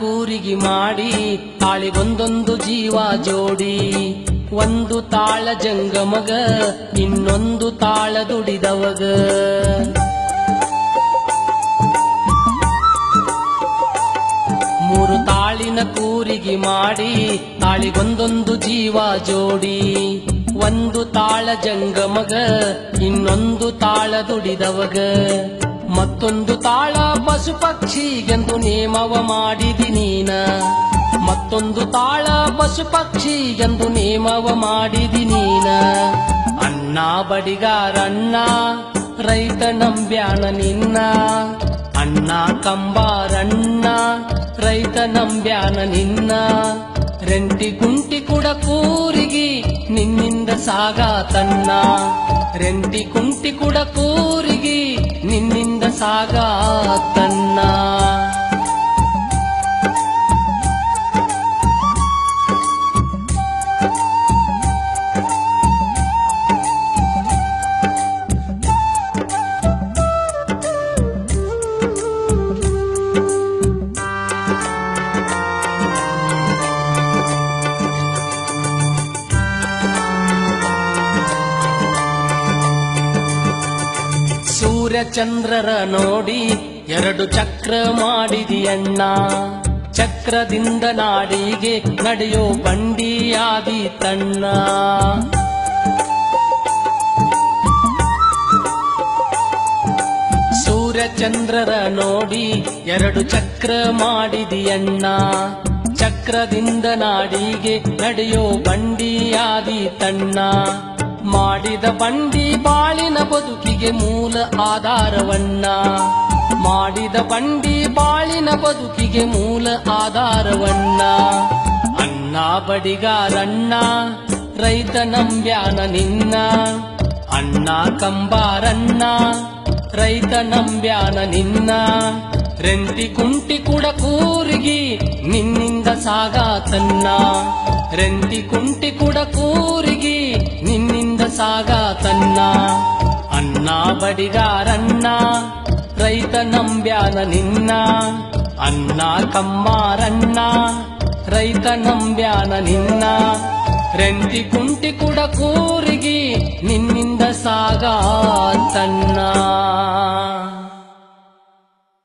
ಕೂರಿಗೆ ಮಾಡಿ, ತಾಳಿಗೊಂದೊಂದು ಜೀವ ಜೋಡಿ. ಒಂದು ತಾಳ ಜಂಗಮಗ ಇನ್ನೊಂದು ತಾಳ ದುಡಿದವಗ ಮೂರು ತಾಳಿನ ಕೂರಿಗೆ ಮಾಡಿ, ತಾಳಿಗೊಂದೊಂದು ಜೀವ ಜೋಡಿ. ಒಂದು ತಾಳ ಜಂಗಮಗ ಇನ್ನೊಂದು ತಾಳ ದುಡಿದವಗ ಮತ್ತೊಂದು ತಾಳ ಪಶು ಪಕ್ಷಿಗೆಂದು ನೇಮವ ಮಾಡಿದಿ ನೀನ. ಮತ್ತೊಂದು ತಾಳ ಪಶು ಪಕ್ಷಿಗೆಂದು ನೇಮವ ಮಾಡಿದಿ ನೀನ. ಅಣ್ಣ ಬಡಿಗಾರಣ್ಣ ರೈತ ನಂಬ್ಯಾನ ನಿನ್ನ. ಅಣ್ಣ ಕಂಬಾರಣ್ಣ ರೈತ ನಂಬ್ಯಾನ ನಿನ್ನ. ರೆಂಟಿ ಗುಂಟಿ ಕುಡ ಕೂರಿಗಿ ನಿನ್ನಿಂದ ಸಾಗಾತನ್ನ ರೆಂಟಿ ಕುಂಟಿ ಕುಡ ಕೂರಿಗಿ ನಿನ್ನಿಂದ ಸಾಗಾತನ್ನ ಸೂರ್ಯ ಚಂದ್ರರ ನೋಡಿ ಎರಡು ಚಕ್ರ ಮಾಡಿದಿಯಣ್ಣ. ಚಕ್ರದಿಂದ ನಾಡಿಗೆ ನಡೆಯೋ ಬಂಡಿಯಾದಿ ತಣ್ಣ ಸೂರ್ಯ ಚಂದ್ರರ ನೋಡಿ ಎರಡು ಚಕ್ರ ಮಾಡಿದಿಯಣ್ಣ. ಚಕ್ರದಿಂದ ನಾಡಿಗೆ ನಡೆಯೋ ಬಂಡಿಯಾದಿ ತಣ್ಣ ಮಾಡಿದ ಬಂಡಿ ಬಾಳಿನ ಬದುಕಿಗೆ ಮೂಲ ಆಧಾರವನ್ನ. ಮಾಡಿದ ಬಂಡಿ ಬಾಳಿನ ಬದುಕಿಗೆ ಮೂಲ ಆಧಾರವನ್ನ. ಅನ್ನ ಬಡಿಗಾರಣ್ಣ ರೈತ ನಂಬ್ಯಾನ ನಿನ್ನ. ಅಣ್ಣ ಕಂಬಾರಣ್ಣ, ರೈತ ನಂಬ್ಯಾನ ನಿನ್ನ. ರೆಂಟಿ ಕುಂಟಿ ಕೂಡ ಕೂರಿಗಿ ನಿನ್ನಿಂದ ಸಾಗಾತನ್ನ. ರೆಂಟಿ ಕುಂಟಿ ಕೂಡ ಕೂರಿಗಿ ನಿನ್ನಿಂದ ಸಾಗಾತನ್ನ. ಅಣ್ಣ ಬಡಿಗಾರಣ್ಣ ರೈತ ನಂಬ್ಯಾನ ನಿನ್ನ ಅಣ್ಣ ಕಮ್ಮಾರಣ್ಣ ರೈತ ನಂಬ್ಯಾನ ನಿನ್ನ ರೆಂಟಿ ಕುಂಟಿ ಕುಡ ಕೂರಿಗಿ